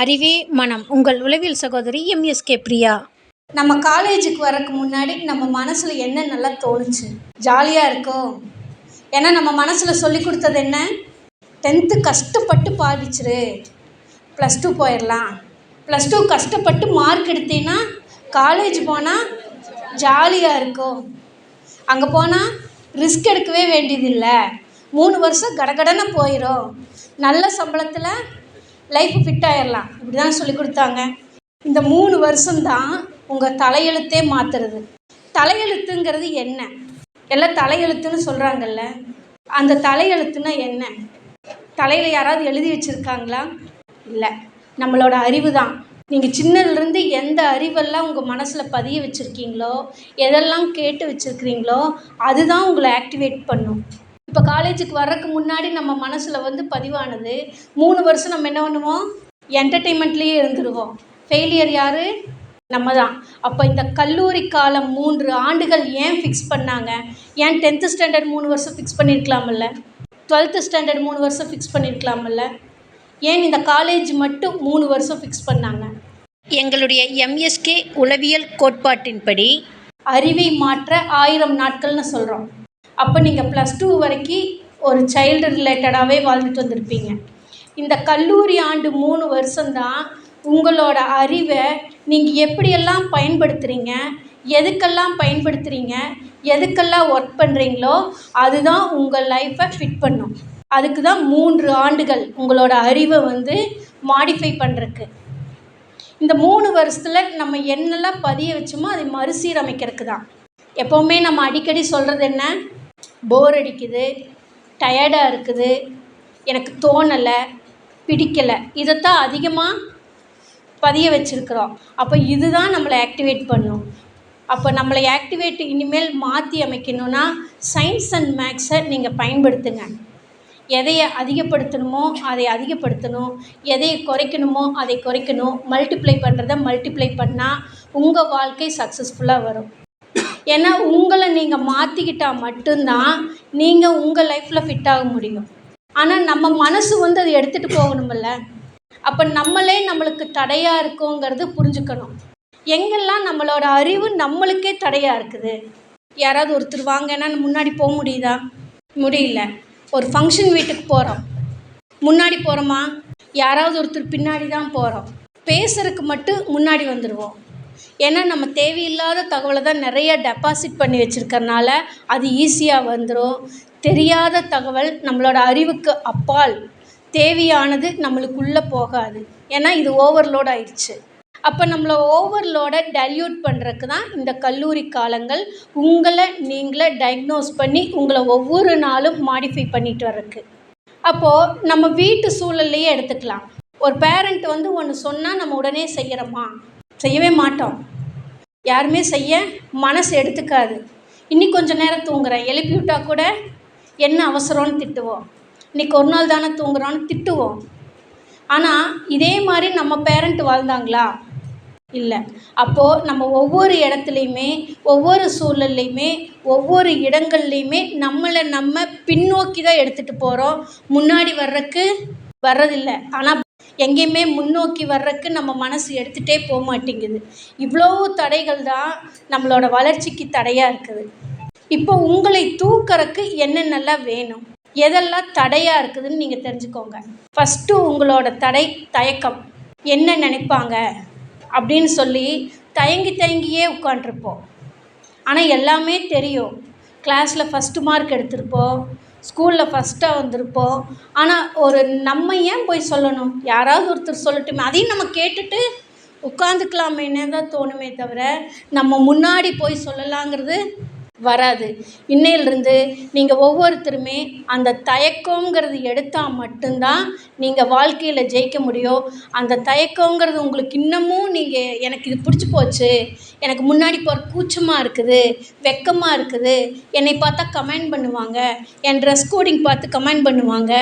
அறிவே மனம். உங்கள் உளவியல் சகோதரி எம்எஸ்கே பிரியா. நம்ம காலேஜுக்கு வரக்கு முன்னாடி நம்ம மனசில் என்ன நல்லா தோணுச்சு ஜாலியாக இருக்கும் ஏன்னா நம்ம மனசில் சொல்லி கொடுத்தது என்ன? டென்த்து கஷ்டப்பட்டு பாதிச்சிரு. ப்ளஸ் டூ போயிடலாம் ப்ளஸ் டூ கஷ்டப்பட்டு மார்க் எடுத்தீங்கன்னா காலேஜ் போனால் ஜாலியாக இருக்கும் அங்கே போனால் ரிஸ்க் எடுக்கவே வேண்டியதில்லை. மூணு வருஷம் கடகடனை போயிடும் நல்ல சம்பளத்தில் லைஃப் ஃபிட் ஆயிடலாம் இப்படி தான் சொல்லி கொடுத்தாங்க. இந்த மூணு வருஷம்தான் உங்கள் தலையெழுத்தே மாற்றுறது தலையெழுத்துங்கிறது என்ன? எல்லாம் தலையெழுத்துன்னு சொல்கிறாங்கல்ல அந்த தலையெழுத்துனா என்ன? தலையில் யாராவது எழுதி வச்சுருக்காங்களா? இல்லை. நம்மளோட அறிவு தான் நீங்கள் சின்னதுலேருந்து எந்த அறிவெல்லாம் உங்கள் மனசில் பதிய வச்சுருக்கீங்களோ எதெல்லாம் கேட்டு வச்சுருக்கிறீங்களோ அதுதான் உங்களை ஆக்டிவேட் பண்ணும். இப்போ காலேஜுக்கு வர்றதுக்கு முன்னாடி நம்ம மனசில் வந்து பதிவானது மூணு வருஷம் நம்ம என்ன பண்ணுவோம்? என்டர்டெயின்மெண்ட்லேயே இருந்துருவோம். ஃபெயிலியர் யார்? நம்ம தான் அப்போ இந்த கல்லூரி காலம் மூன்று ஆண்டுகள் ஏன் ஃபிக்ஸ் பண்ணாங்க? ஏன் டென்த்து ஸ்டாண்டர்ட் மூணு வருஷம் ஃபிக்ஸ் பண்ணியிருக்கலாமில்ல டுவெல்த்து ஸ்டாண்டர்ட் மூணு வருஷம் ஃபிக்ஸ் பண்ணியிருக்கலாமில்ல ஏன் இந்த காலேஜ் மட்டும் மூணு வருஷம் ஃபிக்ஸ் பண்ணாங்க? எங்களுடைய எம்எஸ்கே உளவியல் கோட்பாட்டின்படி அறிவை மாற்ற ஆயிரம் நாட்கள்னு சொல்கிறோம் அப்போ நீங்கள் ப்ளஸ் டூ வரைக்கும் ஒரு சைல்டு ரிலேட்டடாகவே வாழ்ந்துட்டு வந்திருப்பீங்க. இந்த கல்லூரி ஆண்டு மூணு வருஷம்தான் உங்களோட அறிவை நீங்கள் எப்படியெல்லாம் பயன்படுத்துகிறீங்க எதுக்கெல்லாம் பயன்படுத்துகிறீங்க எதுக்கெல்லாம் ஒர்க் பண்ணுறீங்களோ அதுதான் உங்கள் லைஃப்பை ஃபிட் பண்ணும். அதுக்கு தான் மூன்று ஆண்டுகள் உங்களோட அறிவை வந்து மாடிஃபை பண்ணுறக்கு இந்த மூணு வருஷத்தில் நம்ம என்னெல்லாம் பதிய வச்சோமோ அதை மறுசீரமைக்கிறதுக்கு தான் எப்போவுமே நம்ம அடிக்கடி சொல்கிறது என்ன? போர் அடிக்குது டயர்டாக இருக்குது எனக்கு தோணலை பிடிக்கலை. இதைத்தான் அதிகமாக பதிய வச்சுருக்குறோம். அப்போ இதுதான் நம்மளை ஆக்டிவேட் பண்ணும். அப்போ நம்மளை ஆக்டிவேட் இனிமேல் மாற்றி அமைக்கணும்னா சயின்ஸ் அண்ட் மேக்ஸை நீங்கள் பயன்படுத்துங்க. எதையை அதிகப்படுத்தணுமோ அதை அதிகப்படுத்தணும். எதையை குறைக்கணுமோ அதை குறைக்கணும். மல்டிப்ளை பண்ணுறத மல்டிப்ளை பண்ணால் உங்கள் வாழ்க்கை சக்ஸஸ்ஃபுல்லாக வரும். ஏன்னா உங்களை நீங்கள் மாற்றிக்கிட்டால் மட்டும்தான் நீங்கள் உங்கள் லைஃப்பில் ஃபிட் ஆக முடியும். ஆனால் நம்ம மனசு வந்து அதை எடுத்துகிட்டு போகணுமில்ல. அப்போ நம்மளே நம்மளுக்கு தடையாக இருக்கோங்கிறது புரிஞ்சுக்கணும். எங்கெல்லாம் நம்மளோட அறிவு நம்மளுக்கே தடையாக இருக்குது? யாராவது ஒருத்தர் வாங்கன்னா முன்னாடி போக முடியுதா? முடியல. ஒரு ஃபங்க்ஷன் வீட்டுக்கு போகிறோம் முன்னாடி போகிறோமா யாராவது ஒருத்தர் பின்னாடி தான் போகிறோம் பேசுறதுக்கு மட்டும் முன்னாடி வந்துடுவோம் ஏன்னா நம்ம தேவையில்லாத தகவலை தான் நிறைய டெபாசிட் பண்ணி வச்சுருக்கறனால அது ஈஸியாக வந்துடும் தெரியாத தகவல் நம்மளோட அறிவுக்கு அப்பால். தேவையானது நம்மளுக்குள்ளே போகாது. ஏன்னா இது ஓவர்லோட் ஆயிடுச்சு. அப்போ நம்மளை ஓவர்லோடை டல்யூட் பண்ணுறதுக்கு தான் இந்த கல்லூரி காலங்கள் உங்களை நீங்களே டயக்னோஸ் பண்ணி உங்களை ஒவ்வொரு நாளும் மாடிஃபை பண்ணிட்டு வர்றதுக்கு. அப்போது நம்ம வீட்டு சூழல்லையே எடுத்துக்கலாம். ஒரு பேரண்ட் வந்து ஒன்று சொன்னால் நம்ம உடனே செய்கிறோமா செய்யவே மாட்டோம். யாருமே செய்ய மனசு எடுத்துக்காது. இன்னி கொஞ்ச நேரம் தூங்குறேன். எழுப்பி விட்டா கூட என்ன அவசரம்னு திட்டுவோம். இன்றைக்கி ஒரு நாள் தானே தூங்குறோன்னு திட்டுவோம். ஆனால் இதே மாதிரி நம்ம பேரண்ட் வாழ்ந்தாங்களா? இல்லை. அப்போது நம்ம ஒவ்வொரு இடத்துலையுமே ஒவ்வொரு சூழல்லையுமே ஒவ்வொரு இடங்கள்லையுமே நம்மளை நம்ம பின்னோக்கி தான் எடுத்துகிட்டு போகிறோம் முன்னாடி வர்றதுக்கு வர்றதில்லை. ஆனால் எங்கேயுமே முன்னோக்கி வர்றதுக்கு நம்ம மனசு எடுத்துகிட்டே போக மாட்டேங்குது. இவ்வளோ தடைகள் தான் நம்மளோட வளர்ச்சிக்கு தடையாக இருக்குது. இப்போ உங்களை தூக்கிறதுக்கு என்னென்னலாம் வேணும்? எதெல்லாம் தடையாக இருக்குதுன்னு நீங்கள் தெரிஞ்சுக்கோங்க. ஃபஸ்ட்டு உங்களோட தடை தயக்கம். என்ன நினைப்பாங்க? அப்படின்னு சொல்லி தயங்கி தயங்கியே உட்காண்ட்ருப்போம் ஆனால் எல்லாமே தெரியும். கிளாஸில் ஃபஸ்ட்டு மார்க் எடுத்திருப்போம். ஸ்கூலில் ஃபஸ்ட்டாக வந்திருப்போம். ஆனால் ஒரு நம்ம ஏன் போய் சொல்லணும்? யாராவது ஒருத்தர் சொல்லட்டுமே. அதையும் நம்ம கேட்டுட்டு உட்காந்துக்கலாமேன்னு தான் தோணுமே தவிர நம்ம முன்னாடி போய் சொல்லலாங்கிறது வராது. இன்னையிலிருந்து நீங்கள் ஒவ்வொருத்தருமே அந்த தயக்கங்கிறது எடுத்தால் மட்டும்தான் நீங்கள் வாழ்க்கையில் ஜெயிக்க முடியும். அந்த தயக்கங்கிறது உங்களுக்கு இன்னமும் நீங்கள் எனக்கு இது பிடிச்சி போச்சு எனக்கு முன்னாடி போகிற கூச்சமாக இருக்குது வெக்கமாக இருக்குது என்னை பார்த்தா கமெண்ட் பண்ணுவாங்க என் ட்ரெஸ் கோடிங் பார்த்து கமெண்ட் பண்ணுவாங்க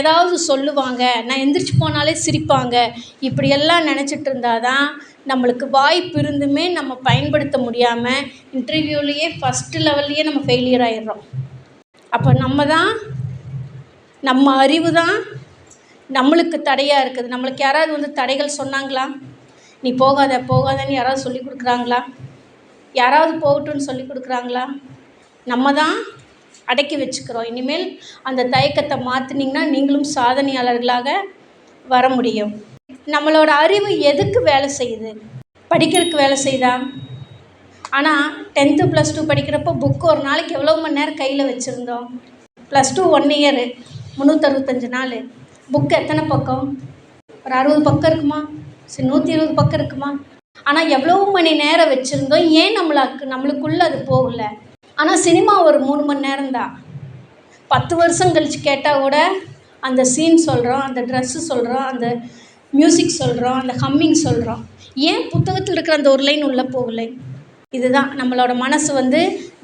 ஏதாவது சொல்லுவாங்க நான் எந்திரிச்சு போனாலே சிரிப்பாங்க இப்படியெல்லாம் நினச்சிட்டு இருந்தால் தான் நம்மளுக்கு வாய்ப்பு இருந்துமே நம்ம பயன்படுத்த முடியாமல் இன்டர்வியூலேயே ஃபஸ்ட்டு லெவல்லையே நம்ம ஃபெயிலியர் ஆயிடுறோம். அப்போ நம்ம தான் நம்ம அறிவு தான் நம்மளுக்கு தடையாக இருக்குது. நம்மளுக்கு யாராவது வந்து தடைகள் சொன்னாங்களா? நீ போகாத போகாதன்னு யாராவது சொல்லி கொடுக்குறாங்களா? யாராவது போகட்டும்னு சொல்லி கொடுக்குறாங்களா? நம்ம தான் அடக்கி வச்சுக்கிறோம். இனிமேல் அந்த தயக்கத்தை மாற்றினீங்கன்னா நீங்களும் சாதனையாளர்களாக வர முடியும். நம்மளோட அறிவு எதுக்கு வேலை செய்யுது? படிக்கிறதுக்கு வேலை செய்யுதா? ஆனால் டென்த்து ப்ளஸ் டூ படிக்கிறப்போ புக்கு ஒரு நாளைக்கு எவ்வளோ மணி நேரம் கையில் வச்சுருந்தோம்? ப்ளஸ் டூ ஒன் இயரு முந்நூற்றறுபத்தஞ்சு நாள். புக்கு எத்தனை பக்கம்? ஒரு அறுபது பக்கம் இருக்குமா? சரி நூற்றி இருபது பக்கம் இருக்குமா? ஆனால் எவ்வளோ மணி நேரம் வச்சுருந்தோம்? ஏன் நம்மளுக்கு நம்மளுக்குள்ளே அது போகல? ஆனால் சினிமா ஒரு மூணு மணி நேரம் தான். பத்து வருஷம் கழித்து கேட்டால் கூட அந்த சீன் சொல்கிறோம் அந்த ட்ரெஸ்ஸு சொல்கிறோம் அந்த மியூசிக் சொல்கிறோம் அந்த ஹம்மிங் சொல்கிறோம் ஏன் புத்தகத்தில் இருக்கிற அந்த ஒரு லைன் உள்ளே போகலை? இதுதான் நம்மளோட மனசு வந்து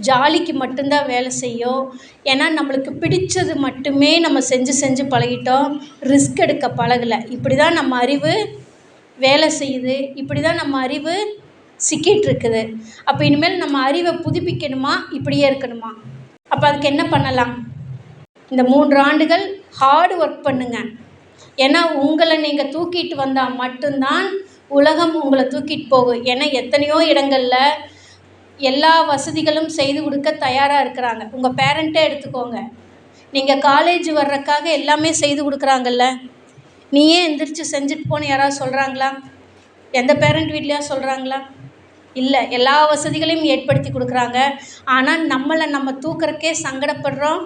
ஜாலிக்கு மட்டும்தான் வேலை செய்யும். ஏன்னா நம்மளுக்கு பிடிச்சது மட்டுமே நம்ம செஞ்சு செஞ்சு பழகிட்டோம். ரிஸ்க் எடுக்க பழகலை. இப்படி தான் நம்ம அறிவு வேலை செய்யுது. இப்படி தான் நம்ம அறிவு சிக்கிட்டு இருக்குது. அப்போ இனிமேல் நம்ம அறிவை புதுப்பிக்கணுமா? இப்படியே இருக்கணுமா? அப்போ அதுக்கு என்ன பண்ணலாம்? இந்த மூன்று ஆண்டுகள் ஹார்டு ஒர்க் பண்ணுங்கள் ஏன்னா உங்களை நீங்கள் தூக்கிட்டு வந்தால் மட்டும்தான் உலகம் உங்களை தூக்கிட்டு போகும் ஏன்னா எத்தனையோ இடங்களில் எல்லா வசதிகளும் செய்து கொடுக்க தயாராக இருக்கிறாங்க. உங்கள் பேரண்ட்டே எடுத்துக்கோங்க. நீங்கள் காலேஜ் வர்றதுக்காக எல்லாமே செய்து கொடுக்குறாங்கல்ல. நீயே எந்திரிச்சு செஞ்சுட்டு போன்னு யாராவது சொல்கிறாங்களா எந்த பேரண்ட் வீட்லையா சொல்கிறாங்களா இல்லை எல்லா வசதிகளையும் ஏற்படுத்தி கொடுக்குறாங்க. ஆனால் நம்மளை நம்ம தூக்குறக்கே சங்கடப்படுறோம்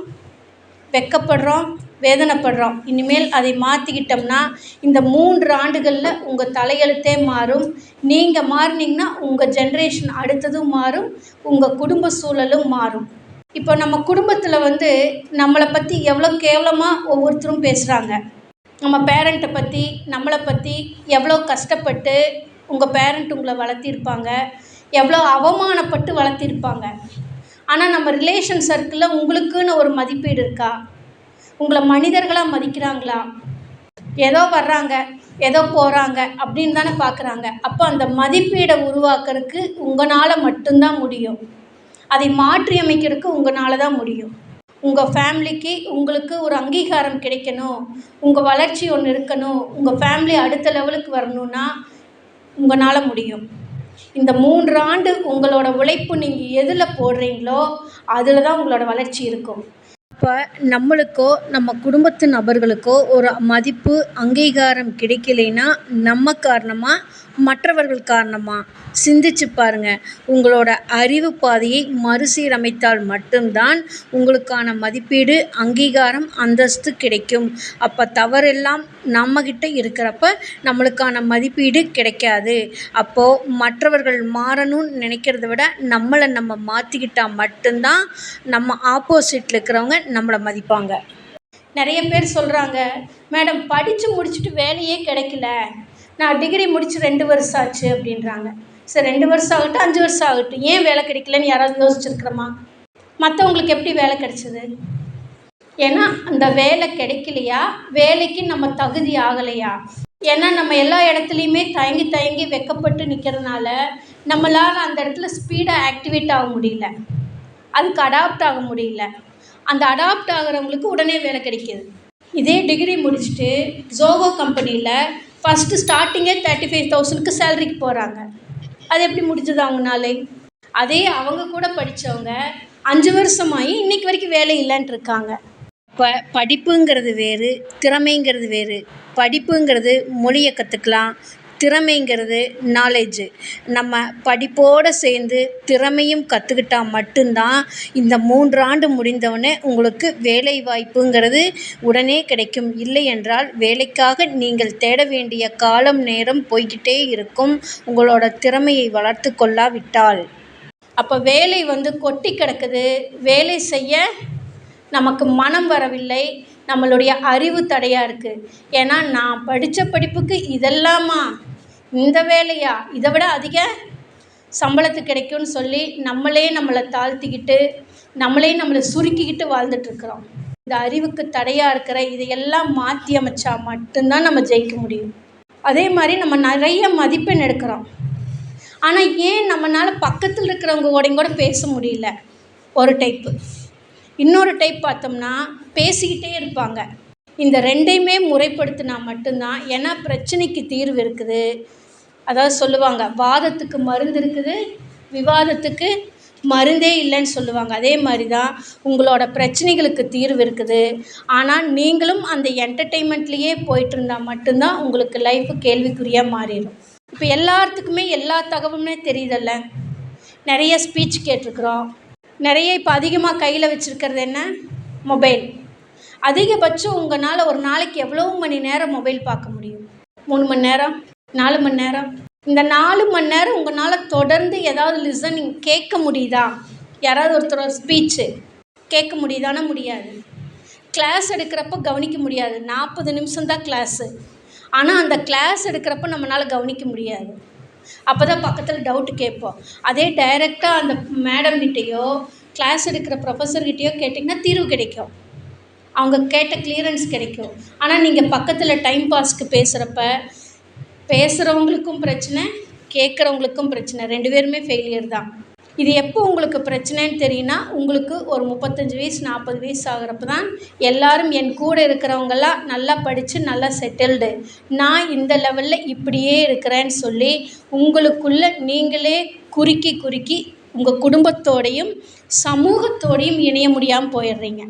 வெட்கப்படுறோம் வேதனைப்படுறோம். இனிமேல் அதை மாற்றிக்கிட்டோம்னா இந்த மூன்று ஆண்டுகளில் உங்கள் தலையெழுத்தே மாறும். நீங்கள் மாறினீங்கன்னா உங்கள் ஜென்ரேஷன் அடுத்ததும் மாறும். உங்கள் குடும்ப சூழலும் மாறும். இப்போ நம்ம குடும்பத்தில் வந்து நம்மளை பற்றி எவ்வளோ கேவலமாக ஒவ்வொருத்தரும் பேசுகிறாங்க நம்ம பேரண்ட்டை பற்றி நம்மளை பற்றி எவ்வளோ கஷ்டப்பட்டு உங்கள் பேரண்ட் உங்களை வளர்த்திருப்பாங்க. எவ்வளோ அவமானப்பட்டு வளர்த்திருப்பாங்க. ஆனால் நம்ம ரிலேஷன் சர்க்கிளில் உங்களுக்குன்னு ஒரு மதிப்பீடு இருக்கா? உங்களை மனிதர்களாக மதிக்கிறாங்களா? ஏதோ வர்றாங்க ஏதோ போகிறாங்க அப்படின்னு தானே பார்க்குறாங்க அப்போ அந்த மதிப்பீடை உருவாக்குறதுக்கு உங்களால் மட்டும்தான் முடியும். அதை மாற்றி அமைக்கிறதுக்கு உங்களால் தான் முடியும். உங்கள் ஃபேமிலிக்கு உங்களுக்கு ஒரு அங்கீகாரம் கிடைக்கணும். உங்கள் வளர்ச்சி ஒன்று இருக்கணும். உங்கள் ஃபேமிலி அடுத்த லெவலுக்கு வரணும்னா உங்களால் முடியும். இந்த மூன்று ஆண்டு உங்களோட உழைப்பு நீங்கள் எதில் போடுறீங்களோ அதில் தான் உங்களோட வளர்ச்சி இருக்கும். இப்போ நம்மளுக்கோ நம்ம குடும்பத்து நபர்களுக்கோ ஒரு மதிப்பு அங்கீகாரம் கிடைக்கலைன்னா நம்ம காரணமாக மற்றவர்கள் காரணமாக சிந்திச்சு பாருங்க. உங்களோட அறிவு பாதையை மறுசீரமைத்தால் மட்டும்தான் உங்களுக்கான மதிப்பீடு அங்கீகாரம் அந்தஸ்து கிடைக்கும். அப்போ தவறெல்லாம் நம்மக்கிட்ட இருக்கிறப்ப நம்மளுக்கான மதிப்பீடு கிடைக்காது. அப்போது மற்றவர்கள் மாறணும்னு நினைக்கிறத விட நம்மளை நம்ம மாற்றிக்கிட்டால் மட்டும்தான் நம்ம ஆப்போசிட்டில் இருக்கிறவங்க நம்மளை மதிப்பாங்க. நிறைய பேர் சொல்கிறாங்க மேடம் படித்து முடிச்சுட்டு வேலையே கிடைக்கல. நான் டிகிரி முடித்து ரெண்டு வருஷம் ஆச்சு அப்படின்றாங்க. சரி ரெண்டு வருஷம் ஆகட்டும் அஞ்சு வருஷம் ஆகட்டும். ஏன் வேலை கிடைக்கலன்னு யாராவது யோசிச்சிருக்கிறோமா? மற்றவங்களுக்கு எப்படி வேலை கிடைச்சிது? ஏன்னா அந்த வேலை கிடைக்கலையா? வேலைக்கு நம்ம தகுதி ஆகலையா? ஏன்னா நம்ம எல்லா இடத்துலையுமே தயங்கி தயங்கி வெக்கப்பட்டு நிற்கிறதுனால நம்மளால் அந்த இடத்துல ஸ்பீடாக ஆக்டிவேட் ஆக முடியல. அதுக்கு அடாப்ட் ஆக முடியல. அந்த அடாப்ட் ஆகிறவங்களுக்கு உடனே வேலை கிடைக்கிது. இதே டிகிரி முடிச்சுட்டு ஜோகோ கம்பெனியில் ஃபஸ்ட்டு ஸ்டார்டிங்கே தேர்ட்டி ஃபைவ் தௌசண்ட்க்கு சேலரிக்கு போகிறாங்க அது எப்படி முடிஞ்சது அவங்கனாலே அதே அவங்க கூட படித்தவங்க அஞ்சு வருஷமாகி இன்றைக்கி வரைக்கும் வேலை இல்லைன்ட்டு இருக்காங்க. ப படிப்புங்கிறது வேறு திறமைங்கிறது வேறு. படிப்புங்கிறது மொழியை கற்றுக்கலாம் திறமைங்கிறது நாலேஜு நம்ம படிப்போடு சேர்ந்து திறமையும் கற்றுக்கிட்டா மட்டும்தான் இந்த மூன்றாண்டு முடிந்தவுடனே உங்களுக்கு வேலை வாய்ப்புங்கிறது உடனே கிடைக்கும். இல்லை என்றால் வேலைக்காக நீங்கள் தேட வேண்டிய காலம் நேரம் போய்கிட்டே இருக்கும். உங்களோட திறமையை வளர்த்து கொள்ளாவிட்டால். அப்போ வேலை வந்து கொட்டி கிடக்குது. வேலை செய்ய நமக்கு மனம் வரவில்லை. நம்மளுடைய அறிவு தடையாக இருக்குது ஏன்னா நான் படித்த படிப்புக்கு இதெல்லாமா? இந்த வேலையா? இதை விட அதிக சம்பளத்து கிடைக்கும்னு சொல்லி நம்மளே நம்மளை தாழ்த்திக்கிட்டு நம்மளே நம்மளை சுருக்கிக்கிட்டு வாழ்ந்துட்டுருக்குறோம். இந்த அறிவுக்கு தடையாக இருக்கிற இதையெல்லாம் மாற்றி அமைச்சா மட்டும்தான் நம்ம ஜெயிக்க முடியும். அதே மாதிரி நம்ம நிறைய மதிப்பெண் எடுக்கிறோம். ஆனால் ஏன் நம்மளால் பக்கத்தில் இருக்கிறவங்க கூட பேச முடியல? ஒரு டைப்பு இன்னொரு டைப் பார்த்தோம்னா பேசிக்கிட்டே இருப்பாங்க. இந்த ரெண்டையுமே முறைப்படுத்தினா மட்டும்தான் ஏன்னா பிரச்சனைக்கு தீர்வு இருக்குது. அதாவது சொல்லுவாங்க வாதத்துக்கு மருந்து இருக்குது விவாதத்துக்கு மருந்தே இல்லைன்னு சொல்லுவாங்க. அதே மாதிரி தான் உங்களோட பிரச்சனைகளுக்கு தீர்வு இருக்குது. ஆனால் நீங்களும் அந்த என்டர்டெயின்மெண்ட்லேயே போயிட்டு இருந்தால் மட்டும்தான் உங்களுக்கு லைஃபு கேள்விக்குறியாக மாறிடும். இப்போ எல்லாத்துக்குமே எல்லா தகவலுமே தெரியுதல்ல? நிறைய ஸ்பீச் கேட்டிருக்குறோம். நிறைய இப்போ அதிகமாக கையில் வச்சுருக்கிறது என்ன? மொபைல் அதிகபட்சம் உங்களால் ஒரு நாளைக்கு எவ்வளோ மணி நேரம் மொபைல் பார்க்க முடியும்? மூணு மணி நேரம்? நாலு மணி நேரம். இந்த நாலு மணி நேரம் உங்களால் தொடர்ந்து ஏதாவது லிசனிங் கேட்க முடியுதா? யாராவது ஒருத்தரோட ஸ்பீச்சு கேட்க முடியுதானா? முடியாது. கிளாஸ் எடுக்கிறப்ப கவனிக்க முடியாது. நாற்பது நிமிஷம் தான் கிளாஸு ஆனால் அந்த கிளாஸ் எடுக்கிறப்ப நம்மளால் கவனிக்க முடியாது. அப்போ தான் பக்கத்தில் டவுட்டு கேட்போம். அதே டைரெக்டாக அந்த மேடம்கிட்டேயோ கிளாஸ் எடுக்கிற ப்ரொஃபஸர்கிட்டேயோ கேட்டிங்கன்னா தீர்வு கிடைக்கும். அவங்க கேட்ட கிளியரன்ஸ் கிடைக்கும். ஆனால் நீங்கள் பக்கத்தில் டைம் பாஸ்க்கு பேசுகிறப்ப பேசுகிறவங்களுக்கும் பிரச்சனை கேட்குறவங்களுக்கும் பிரச்சனை. ரெண்டு பேருமே ஃபெயிலியர் தான். இது எப்போ உங்களுக்கு பிரச்சனைன்னு தெரியும்னா உங்களுக்கு ஒரு முப்பத்தஞ்சு வயசு நாற்பது வயசு ஆகிறப்ப தான் எல்லாரும் என் கூட இருக்கிறவங்கெல்லாம் நல்லா படித்து நல்லா செட்டில்டு நான் இந்த லெவலில் இப்படியே இருக்கிறேன்னு சொல்லி உங்களுக்குள்ள நீங்களே குறுக்கி குறுக்கி உங்கள் குடும்பத்தோடையும் சமூகத்தோடையும் இணைய முடியாமல் போயிடுறீங்க.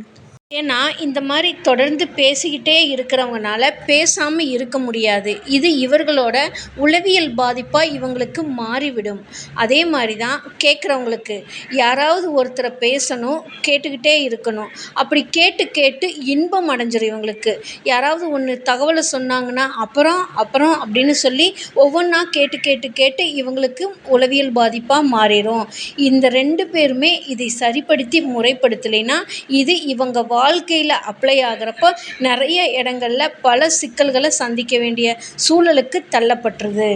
ஏன்னா இந்த மாதிரி தொடர்ந்து பேசிக்கிட்டே இருக்கிறவங்கனால பேசாமல் இருக்க முடியாது. இது இவர்களோட உளவியல் பாதிப்பாக இவங்களுக்கு மாறிவிடும். அதே மாதிரி தான் கேட்குறவங்களுக்கு. யாராவது ஒருத்தரை பேசணும் கேட்டுக்கிட்டே இருக்கணும். அப்படி கேட்டு கேட்டு இன்பம் அடைஞ்சிரும் இவங்களுக்கு. யாராவது ஒன்று தகவலை சொன்னாங்கன்னா அப்புறம் அப்புறம் அப்படின்னு சொல்லி ஒவ்வொன்றா கேட்டு கேட்டு கேட்டு இவங்களுக்கு உளவியல் பாதிப்பாக மாறிடும் இந்த ரெண்டு பேருமே இதை சரிப்படுத்தி முறைப்படுத்தலைன்னா இது இவங்க வா வாழ்க்கையில் அப்ளை ஆகிறப்போ நிறைய இடங்களில் பல சிக்கல்களை சந்திக்க வேண்டிய சூழலுக்கு தள்ளப்பட்டுருது.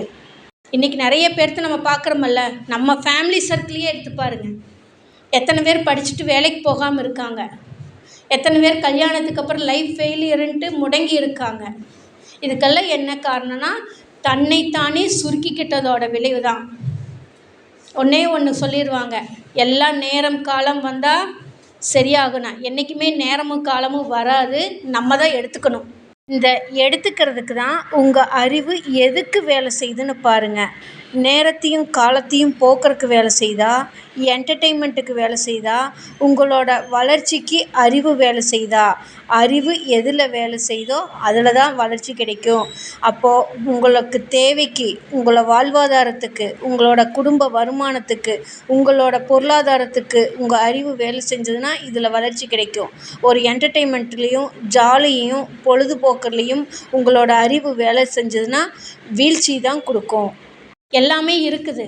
இன்றைக்கி நிறைய பேர்த்த நம்ம பார்க்குறோமல்ல நம்ம ஃபேமிலி சர்க்கிளையே எடுத்து பாருங்கள் எத்தனை பேர் படிச்சுட்டு வேலைக்கு போகாமல் இருக்காங்க. எத்தனை பேர் கல்யாணத்துக்கு அப்புறம் லைஃப் ஃபெயிலியருன்ட்டு முடங்கி இருக்காங்க. இதுக்கெல்லாம் என்ன காரணம்னா தன்னைத்தானே சுருக்கிக்கிட்டதோட விளைவு தான் ஒன்றே ஒன்று சொல்லிடுவாங்க எல்லாம் நேரம் காலம் வந்தால் சரியாகணும் என்றைக்குமே நேரமும் காலமும் வராது. நம்ம தான் எடுத்துக்கணும். இந்த எடுத்துக்கிறதுக்கு தான் உங்கள் அறிவு எதுக்கு வேலை செய்யுதுன்னு பாருங்கள் நேரத்தையும் காலத்தையும் போக்குறதுக்கு வேலை செய்தா? என்டர்டெயின்மெண்ட்டுக்கு வேலை செய்தா? உங்களோட வளர்ச்சிக்கு அறிவு வேலை செய்தா? அறிவு எதில் வேலை செய்தோ அதில் தான் வளர்ச்சி கிடைக்கும். அப்போது உங்களுக்கு தேவைக்கு உங்களை வாழ்வாதாரத்துக்கு உங்களோட குடும்ப வருமானத்துக்கு உங்களோட பொருளாதாரத்துக்கு உங்கள் அறிவு வேலை செஞ்சதுன்னா இதில் வளர்ச்சி கிடைக்கும். ஒரு என்டர்டெயின்மெண்ட்லேயும் ஜாலியையும் பொழுதுபோக்குலேயும் உங்களோட அறிவு வேலை செஞ்சதுன்னா வீழ்ச்சி தான் கொடுக்கும். எல்லாமே இருக்குது.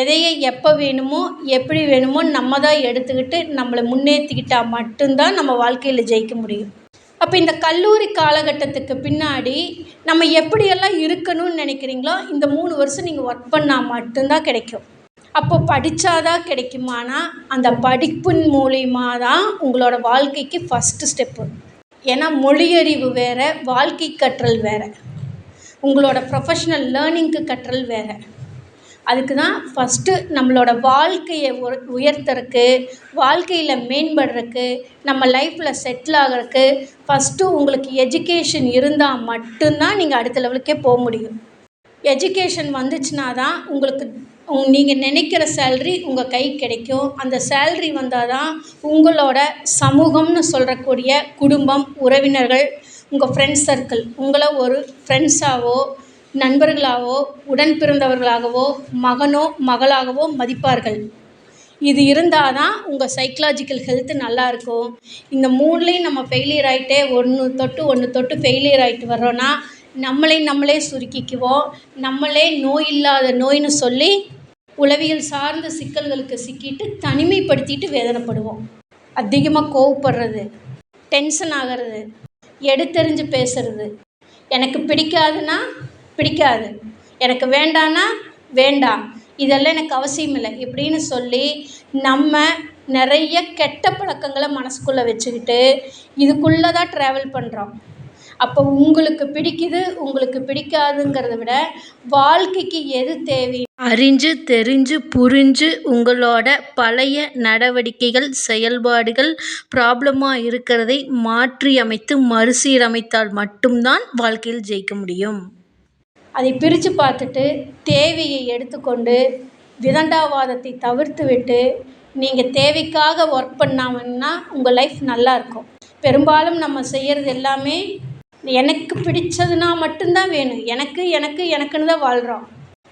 எதையை எப்போ வேணுமோ எப்படி வேணுமோ நம்ம தான் எடுத்துக்கிட்டு நம்மளை முன்னேற்றிக்கிட்டால் மட்டும்தான் நம்ம வாழ்க்கையில் ஜெயிக்க முடியும். அப்போ இந்த கல்லூரி காலகட்டத்துக்கு பின்னாடி நம்ம எப்படியெல்லாம் இருக்கணும்னு நினைக்கிறீங்களோ இந்த மூணு வருஷம் நீங்கள் ஒர்க் பண்ணால் மட்டும்தான் கிடைக்கும். அப்போ படித்தாதான் கிடைக்குமானா அந்த படிப்பின் மூலிமா தான் உங்களோட வாழ்க்கைக்கு ஃபஸ்ட்டு ஸ்டெப்பு ஏன்னா மொழியறிவு வேறு வாழ்க்கை கற்றல் வேறு. உங்களோட ப்ரொஃபஷ்னல் லேர்னிங்க்கு கற்றல் வேறு. அதுக்கு தான் ஃபஸ்ட்டு நம்மளோட வாழ்க்கையை ஒரு வாழ்க்கையில் மேம்படுறக்கு நம்ம லைஃப்பில் செட்டில் ஆகிறக்கு ஃபஸ்ட்டு உங்களுக்கு எஜுகேஷன் இருந்தால் மட்டும்தான் நீங்கள் அடுத்த லெவலுக்கே போக முடியும். எஜுகேஷன் வந்துச்சுன்னா தான் உங்களுக்கு உங் நீங்கள் நினைக்கிற சேல்ரி உங்கள் கை கிடைக்கும். அந்த சேல்ரி வந்தால் தான் உங்களோட சமூகம்னு சொல்கிறக்கூடிய குடும்பம் உறவினர்கள் உங்கள் ஃப்ரெண்ட்ஸ் சர்க்கிள் உங்களை ஒரு ஃப்ரெண்ட்ஸாகவோ நண்பர்களாகவோ உடன் பிறந்தவர்களாகவோ மகனோ மகளாகவோ மதிப்பார்கள். இது இருந்தால் தான் உங்கள் சைக்கலாஜிக்கல் ஹெல்த்து நல்லாயிருக்கும் இந்த மூணுலேயும் நம்ம ஃபெயிலியர் ஆகிட்டே ஒன்று தொட்டு ஒன்று தொட்டு ஃபெயிலியர் ஆகிட்டு வர்றோன்னா நம்மளை நம்மளே சுருக்கிக்குவோம். நம்மளே நோய் இல்லாத நோய்னு சொல்லி உளவியல் சார்ந்த சிக்கல்களுக்கு சிக்கிட்டு தனிமைப்படுத்திட்டு வேதனைப்படுவோம். அதிகமாக கோவப்படுறது டென்ஷன் ஆகிறது எடுத்தெறிஞ்சு பேசுறது. எனக்கு பிடிக்காதுன்னா பிடிக்காது. எனக்கு வேண்டான்னா வேண்டாம். இதெல்லாம் எனக்கு அவசியம் இல்லை. இப்படின்னு சொல்லி நம்ம நிறைய கெட்ட பழக்கங்களை மனசுக்குள்ளே வச்சுக்கிட்டு இதுக்குள்ளே தான் ட்ராவல் பண்ணுறோம் அப்போ உங்களுக்கு பிடிக்குது உங்களுக்கு பிடிக்காதுங்கிறத விட வாழ்க்கைக்கு எது தேவை? அறிஞ்சு தெரிஞ்சு புரிஞ்சு உங்களோட பழைய நடவடிக்கைகள் செயல்பாடுகள் ப்ராப்ளமாக இருக்கிறதை மாற்றியமைத்து மறுசீரமைத்தால் மட்டும்தான் வாழ்க்கையில் ஜெயிக்க முடியும். அதை பிரித்து பார்த்துட்டு தேவையை எடுத்துக்கொண்டு விதண்டாவாதத்தை தவிர்த்து விட்டு நீங்கள் தேவைக்காக ஒர்க் பண்ணாமன்னா உங்கள் லைஃப் நல்லா இருக்கும். பெரும்பாலும் நம்ம செய்கிறது எல்லாமே எனக்கு பிடிச்சதுன்னா மட்டும்தான் வேணும். எனக்கு எனக்கு எனக்குன்னு தான் வாழ்கிறோம்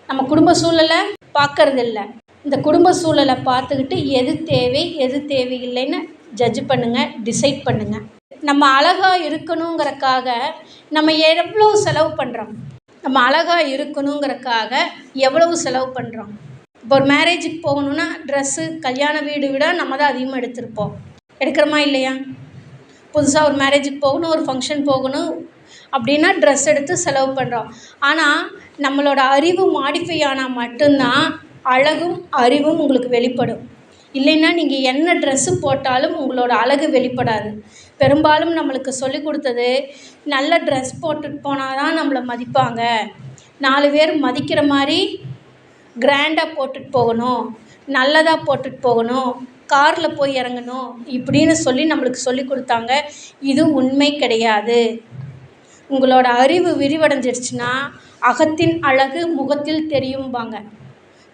நம்ம குடும்ப சூழலை பார்க்கறதில்ல. இந்த குடும்ப சூழலை பார்த்துக்கிட்டு எது தேவை எது தேவையில்லைன்னு ஜட்ஜ் பண்ணுங்கள் டிசைட் பண்ணுங்கள் நம்ம அழகாக இருக்கணுங்கிறக்காக நம்ம எவ்வளோ செலவு பண்ணுறோம் நம்ம அழகாக இருக்கணுங்கிறக்காக எவ்வளவு செலவு பண்ணுறோம் இப்போ ஒரு மேரேஜுக்கு போகணுன்னா ட்ரெஸ்ஸு கல்யாண வீடு விட நம்ம தான் அதிகமாக எடுத்திருப்போம். எடுக்கிறோமா இல்லையா? புதுசாக ஒரு மேரேஜுக்கு போகணும் ஒரு ஃபங்க்ஷன் போகணும் அப்படின்னா ட்ரெஸ் எடுத்து செலவு பண்ணுறோம் ஆனால் நம்மளோட அறிவு மாடிஃபை ஆனால் மட்டும்தான் அழகும் அறிவும் உங்களுக்கு வெளிப்படும். இல்லைன்னா நீங்கள் என்ன ட்ரெஸ்ஸு போட்டாலும் உங்களோட அழகு வெளிப்படாது. பெரும்பாலும் நம்மளுக்கு சொல்லி கொடுத்தது நல்ல ட்ரெஸ் போட்டுட்டு போனால் தான் நம்மளை மதிப்பாங்க. நாலு பேர் மதிக்கிற மாதிரி கிராண்டாக போட்டுட்டு போகணும் நல்லதாக போட்டுட்டு போகணும். காரில் போய் இறங்கணும் இப்படின்னு சொல்லி நம்மளுக்கு சொல்லி கொடுத்தாங்க. இது உண்மை கிடையாது. உங்களோட அறிவு விரிவடைஞ்சிருச்சுன்னா அகத்தின் அழகு முகத்தில் தெரியும்பாங்க.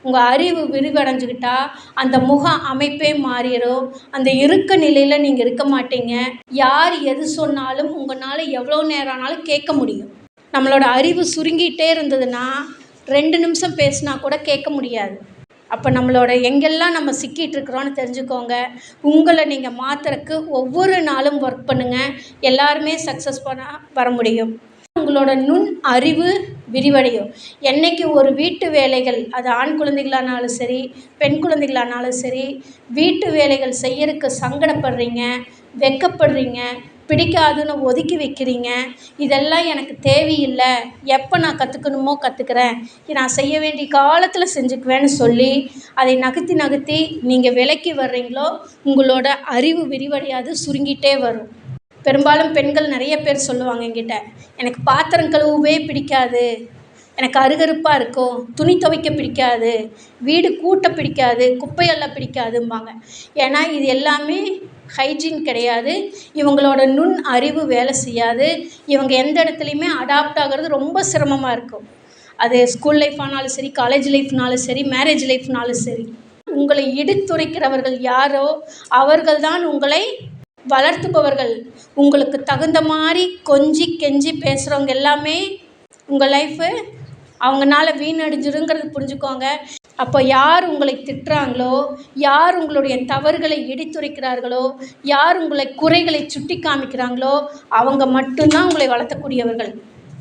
உங்கள் அறிவு விரிவடைஞ்சுக்கிட்டா அந்த முக அமைப்பே மாறிடும். அந்த இருக்க நிலையில் நீங்கள் இருக்க மாட்டீங்க. யார் எது சொன்னாலும் உங்களால் எவ்வளோ நேரம் ஆனாலும் கேட்க முடியும். நம்மளோட அறிவு சுருங்கிட்டே இருந்ததுன்னா ரெண்டு நிமிஷம் பேசினா கூட கேட்க முடியாது. அப்போ நம்மளோட எங்கெல்லாம் நம்ம சிக்கிட்டு இருக்கிறோன்னு தெரிஞ்சுக்கோங்க. உங்களை நீங்கள் மாற்றுறக்கு ஒவ்வொரு நாளும் ஒர்க் பண்ணுங்கள் எல்லாருமே சக்ஸஸ் பண்ண வர முடியும். உங்களோட நுண் அறிவு விரிவடையும். என்னைக்கு ஒரு வீட்டு வேலைகள் அது ஆண் குழந்தைகளானாலும் சரி பெண் குழந்தைகளானாலும் சரி வீட்டு வேலைகள் செய்யறதுக்கு சங்கடப்படுறீங்க வெட்கப்படுறீங்க பிடிக்காதுன்னு ஒதுக்கி வைக்கிறீங்க. இதெல்லாம் எனக்கு தேவையில்லை. எப்போ நான் கற்றுக்கணுமோ கற்றுக்கிறேன் நான் செய்ய வேண்டிய காலத்தில் செஞ்சுக்குவேன்னு சொல்லி அதை நகர்த்தி நகர்த்தி நீங்கள் விலக்கி வர்றீங்களோ உங்களோட அறிவு விரிவடையாது சுருங்கிட்டே வரும். பெரும்பாலும் பெண்கள் நிறைய பேர் சொல்லுவாங்க என்கிட்ட எனக்கு பாத்திரம் கழுவவே பிடிக்காது. எனக்கு அருகருப்பாக இருக்கும். துணி துவைக்க பிடிக்காது. வீடு கூட்ட பிடிக்காது. குப்பையெல்லாம் பிடிக்காதும்பாங்க. ஏன்னா இது எல்லாமே ஹைஜீன் கிடையாது. இவங்களோட நுண் அறிவு வேலை செய்யாது. இவங்க எந்த இடத்துலையுமே அடாப்ட் ஆகிறது ரொம்ப சிரமமாக இருக்கும். அது ஸ்கூல் லைஃப்னாலும் சரி காலேஜ் லைஃப்னாலும் சரி மேரேஜ் லைஃப்னாலும் சரி. உங்களை இடித்துரைக்கிறவர்கள் யாரோ அவர்கள் தான் உங்களை வளர்த்துபவர்கள். உங்களுக்கு தகுந்த மாதிரி கொஞ்சி கெஞ்சி பேசுகிறவங்க எல்லாமே உங்கள் லைஃபு அவங்கனால வீணடிஞ்சிருங்கிறது புரிஞ்சுக்கோங்க. அப்போ யார் உங்களை திட்டுறாங்களோ யார் உங்களுடைய தவறுகளை எடுத்துரைக்கிறார்களோ யார் உங்களை குறைகளை சுட்டி காமிக்கிறாங்களோ அவங்க மட்டும்தான் உங்களை வளர்த்தக்கூடியவர்கள்.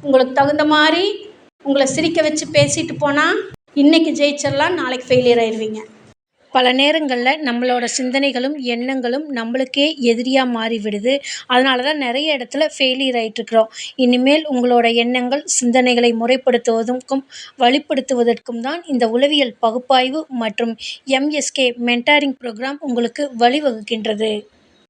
உங்களுக்கு தகுந்த மாதிரி உங்களை சிரிக்க வச்சு பேசிட்டு போனால் இன்றைக்கி ஜெயிச்சிடலாம் நாளைக்கு ஃபெயிலியர் ஆயிடுவீங்க. பல நேரங்களில் நம்மளோட சிந்தனைகளும் எண்ணங்களும் நம்மளுக்கே எதிரியாக மாறிவிடுது. அதனால தான் நிறைய இடத்துல ஃபெயிலியர் ஆகிட்டுருக்குறோம் இனிமேல் உங்களோட எண்ணங்கள் சிந்தனைகளை முறைப்படுத்துவதற்கும் வழிப்படுத்துவதற்கும் தான் இந்த உளவியல் பகுப்பாய்வு மற்றும் எம்எஸ்கே மென்டாரிங் ப்ரோக்ராம் உங்களுக்கு வழிவகுக்கின்றது.